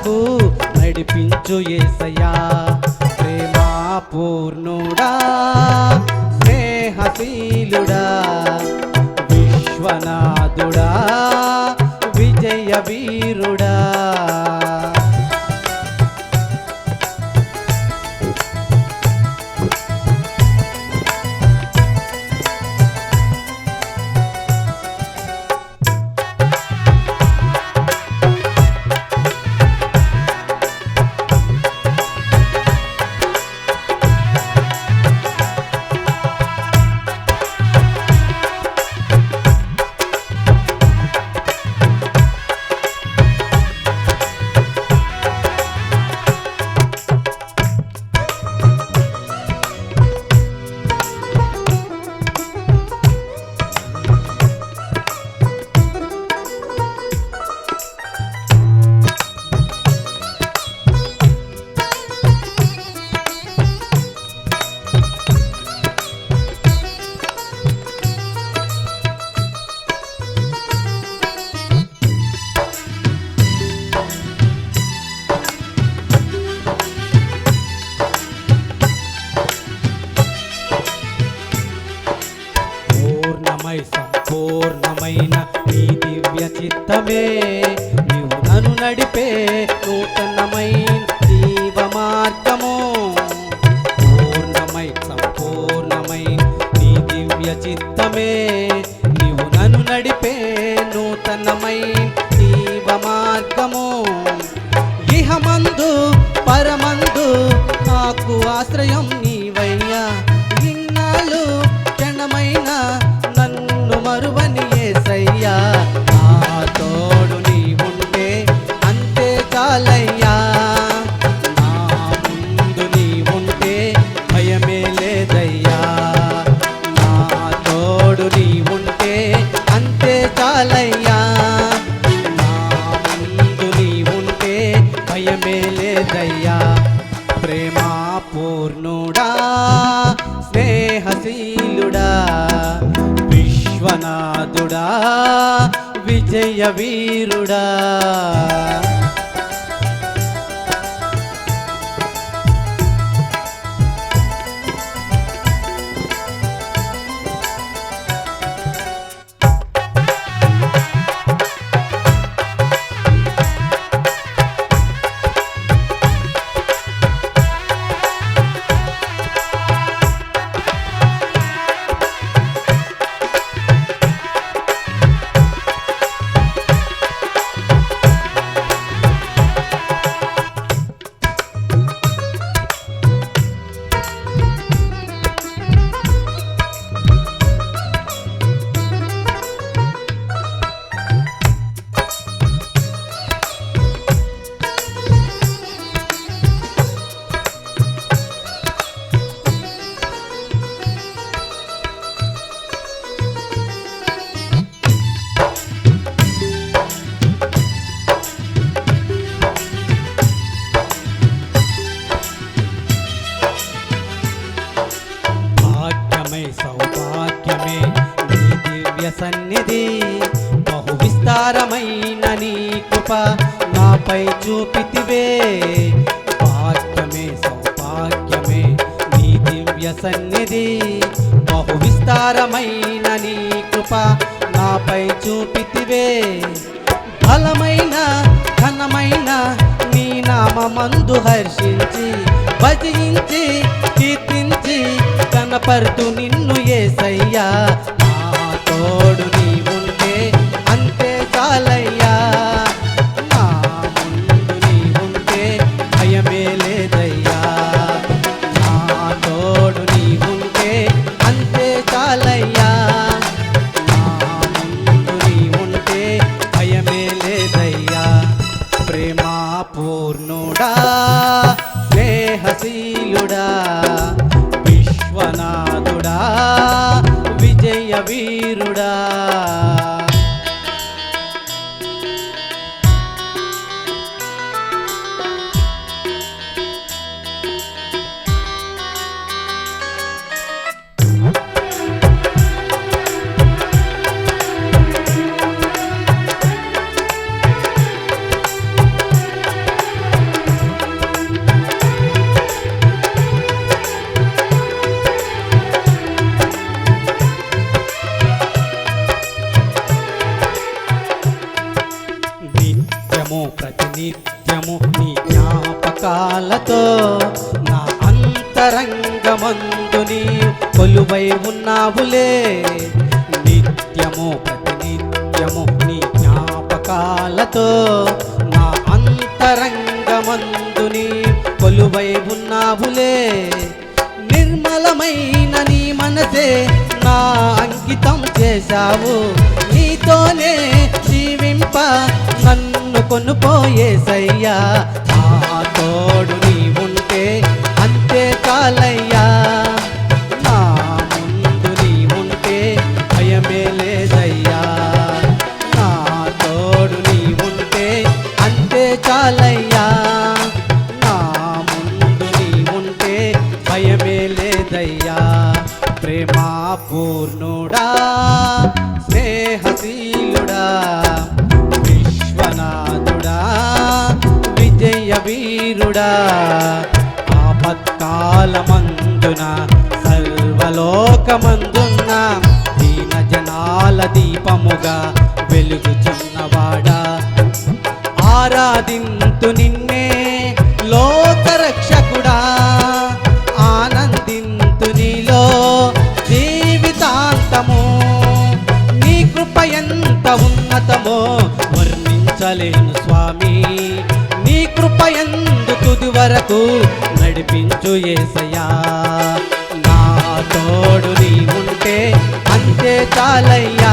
నాకు నడిపించు ఏసయ్యా. ప్రేమా పూర్ణుడా స్నేహశీలుడా విశ్వనాథుడా విజయ వీరుడా దివ్య చిత్తమే. నీవు నన్ను నడిపే నూతనమై జీవ మార్గము. ఇహమందు పరమందు నాకు ఆశ్రయం నీవయ్యా. నిన్నాలు క్షణమైన నన్ను మరువని ఏసయ్యా. నా తోడు నీవుంటే అంతే చాలయ్యా. నా ముందు నీవుంటే భయమే లేదయ్యా. స్నేహశీలుడా విశ్వనాథుడా విజయ వీరుడా దివ్య సన్నిధి బహు విస్తారమైన నీ కృప నాపై చూపితివే. భాగ్యమే సౌభాగ్యమే నీ దివ్య సన్నిధి బహు విస్తారమైన నీ కృప నాపై చూపితివే. బలమైన ఘనమైన నీ నామందు హర్షించి భజించి కీర్తించి కనపరుతూ నిన్ను ఏసయ్యా. నిత్యము ప్రతినిత్యము నీ జ్ఞాపకాలతో నా అంతరంగమందు నీ కొలువై ఉన్నావులే. నిత్యము ప్రతినిత్యము నీ జ్ఞాపకాలతో నా అంతరంగమందు నీ కొలువై ఉన్నావులే. నిర్మలమైన నీ మనసే నా అంకితం చేశావు. నీతోనే నన్ను కొనుపోయేసయ్యా నా తోడు నీ ఉంటే అంతే చాలయ్యా నా ముందు నీ ఉంటే భయమే లేదయ్యా. నా తోడు నీ ఉంటే అంతే చాలయ్యా వీరుడా ఆపత్కాలమందున సర్వలోకమందున్న దీన జనాల దీపముగా వెలుగుచున్నవాడా. ఆరాధింతు నిన్నే లోకరక్షకుడా. ఆనందింతు నీలో జీవితాంతము. నీ కృప ఎంత ఉన్నతమో వర్ణించలేను స్వామి. నీ కృప ఎందు తుది వరకు నడిపించు ఏసయ్యా. నా తోడు నీ ఉంటే అంతే చాలయ్యా.